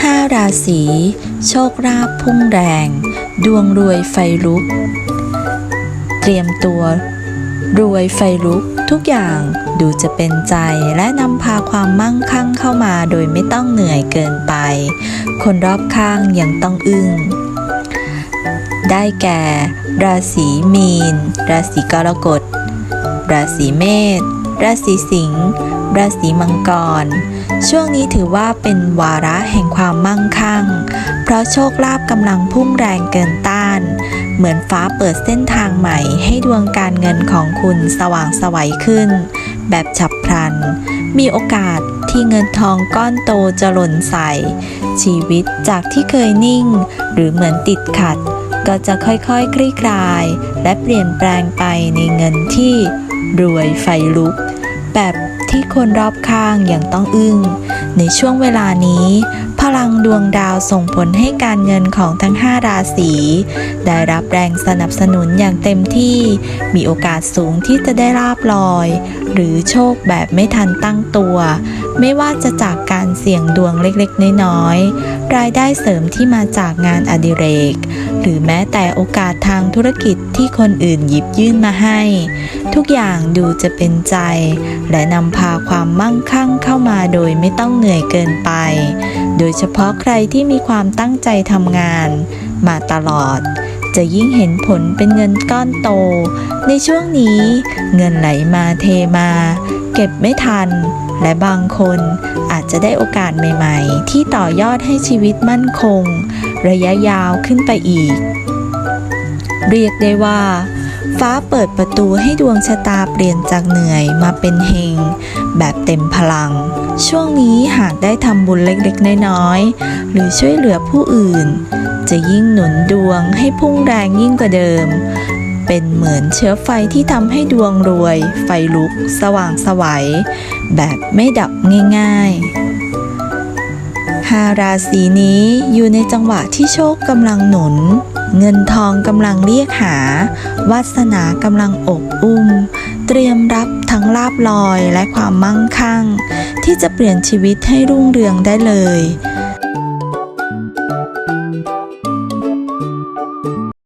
ห้าราศี โชคราบพุ่งแรง ดวงรวยไฟลุก เตรียมตัว รวยไฟลุกทุกอย่างดูจะเป็นใจและนำพาความมั่งคั่งเข้ามาโดยไม่ต้องเหนื่อยเกินไป คนรอบข้างยังต้องอึ้งได้แก่ ราศีมีน ราศีกรกฎ ราศีเมษ ราศีสิงห์ ราศีมังกร ช่วงนี้ถือว่าเป็นวาระแห่งความมั่งคั่ง เพราะโชคลาภกำลังพุ่งแรงเกินต้าน เหมือนฟ้าเปิดเส้นทางใหม่ให้ดวงการเงินของคุณสว่างไสวัยขึ้น แบบฉับพลัน มีโอกาสที่เงินทองก้อนโตจะหล่นใส่ ชีวิตจากที่เคยนิ่ง หรือเหมือนติดขัด ก็จะค่อยๆคลี่คลาย และเปลี่ยนแปลงไปในเงินที่รวยไฟลุก แบบ ที่คนรอบข้างยังต้องอึ้ง ในช่วงเวลานี้ พลังดวงดาวส่งผลให้การเงินของทั้ง 5 ราศี ได้รับแรงสนับสนุนอย่างเต็มที่ มีโอกาสสูงที่จะได้ลาบลอย หรือโชคแบบไม่ทันตั้งตัว ไม่ว่าจะจากการเสี่ยงดวงเล็กๆ น้อยๆ รายได้เสริมที่มาจากงานอดิเรก หรือแม้แต่โอกาสทางธุรกิจที่คนอื่นหยิบยื่นมาให้ ทุกอย่างดูจะเป็นใจ และนำพาความมั่งคั่งเข้ามาโดยไม่ต้องเหนื่อยเกินไป โดยเฉพาะใครที่มีความตั้งใจทำงาน มาตลอดจะยิ่งเห็นผลเป็นเงินก้อนโต ในช่วงนี้ เงินไหลมาเทมา เก็บไม่ทัน และบางคนอาจจะได้โอกาสใหม่ ๆ ที่ต่อยอดให้ชีวิตมั่นคง ระยะยาวขึ้นไปอีก เรียกได้ว่า ฟ้าเปิดประตูให้ดวงชะตาเปลี่ยนจากเหนื่อยมาเป็นเฮง แบบเต็มพลัง ช่วงนี้หากได้ทำบุญเล็กๆ น้อยๆ หรือช่วยเหลือผู้อื่น จะยิ่งหนุนดวงให้พุ่งแรงยิ่งกว่าเดิม เป็นเหมือนเชื้อไฟที่ทำให้ดวงรวย ไฟลุก สว่างสวัย แบบไม่ดับง่ายๆ หาราศีนี้อยู่ในจังหวะที่โชคกำลังหนุน เงินทองกำลังเรียกหา วาสนากำลังอบอุ้ม เตรียมรับทั้งลาบลอยและความมั่งคั่ง ที่จะเปลี่ยนชีวิตให้รุ่งเรืองได้เลย